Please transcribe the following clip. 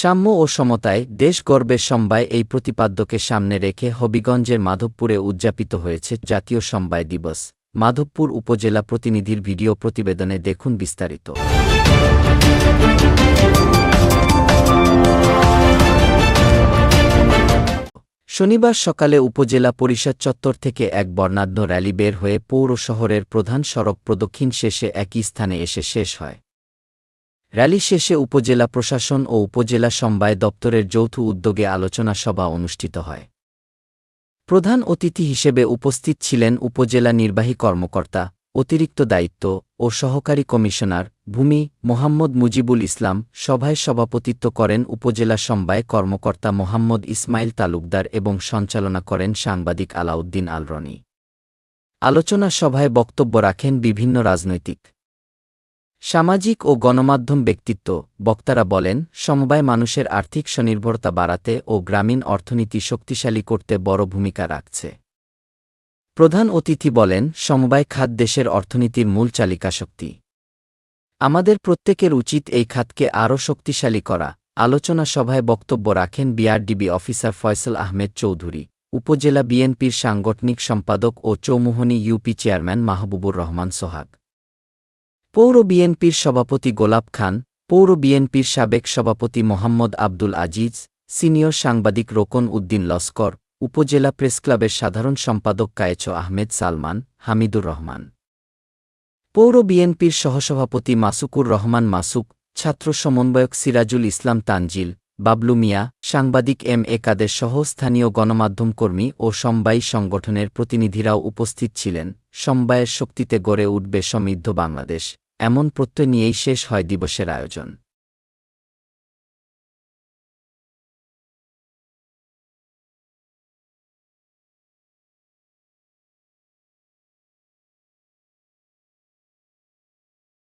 সাম্য ও সমতায় দেশ গর্বের সমবায় এই প্রতিপাদ্যকে সামনে রেখে হবিগঞ্জের মাধবপুরে উদযাপিত হয়েছে জাতীয় সমবায় দিবস। মাধবপুর উপজেলা প্রতিনিধির ভিডিও প্রতিবেদনে দেখুন বিস্তারিত। শনিবার সকালে উপজেলা পরিষদ চত্বর থেকে এক বর্ণাঢ্য র্যালি বের হয়ে পৌর শহরের প্রধান সড়ক প্রদক্ষিণ শেষে একই স্থানে এসে শেষ হয়। র্যালি শেষে উপজেলা প্রশাসন ও উপজেলা সমবায় দপ্তরের যৌথ উদ্যোগে আলোচনা সভা অনুষ্ঠিত হয়। প্রধান অতিথি হিসেবে উপস্থিত ছিলেন উপজেলা নির্বাহী কর্মকর্তা, অতিরিক্ত দায়িত্ব ও সহকারী কমিশনার ভূমি মোহাম্মদ মুজিবুল ইসলাম, সভায় সভাপতিত্ব করেন উপজেলা সমবায় কর্মকর্তা মোহাম্মদ ইসমাইল তালুকদার এবং সঞ্চালনা করেন সাংবাদিক আলাউদ্দিন আলরনি। আলোচনা সভায় বক্তব্য রাখেন বিভিন্ন রাজনৈতিক সামাজিক ও গণমাধ্যম ব্যক্তিত্ব, বক্তারা বলেন, সমবায় মানুষের আর্থিক স্বনির্ভরতা বাড়াতে ও গ্রামীণ অর্থনীতি শক্তিশালী করতে বড় ভূমিকা রাখছে। প্রধান অতিথি বলেন, সমবায় খাত দেশের অর্থনীতির মূল চালিকা শক্তি আমাদের প্রত্যেকের উচিত এই খাতকে আরও শক্তিশালী করা, আলোচনা সভায় বক্তব্য রাখেন বিআরডিবি অফিসার ফয়সল আহমেদ চৌধুরী, উপজেলা বিএনপির সাংগঠনিক সম্পাদক ও চৌমুহনী ইউপি চেয়ারম্যান মাহবুবুর রহমান সোহাগ। পৌর বিএনপির সভাপতি গোলাপ খান, পৌর বিএনপির সাবেক সভাপতি মোহাম্মদ আব্দুল আজিজ, সিনিয়র সাংবাদিক রোকন উদ্দিন লস্কর, উপজেলা প্রেসক্লাবের সাধারণ সম্পাদক কায়েচ আহমেদ সালমান, হামিদুর রহমান। পৌর বিএনপির সহসভাপতি মাসুকুর রহমান মাসুক, ছাত্র সমন্বয়ক সিরাজুল ইসলাম তানজিল, বাবলু মিয়া, সাংবাদিক এম এ কাদের সহ স্থানীয় গণমাধ্যম কর্মী ও সমবায়ী সংগঠনের প্রতিনিধিরাও উপস্থিত ছিলেন। সমবায়ের শক্তিতে গড়ে উঠবে সমৃদ্ধ বাংলাদেশ। এমন প্রত্যয় নিয়েই শেষ হয় দিবসের আয়োজন।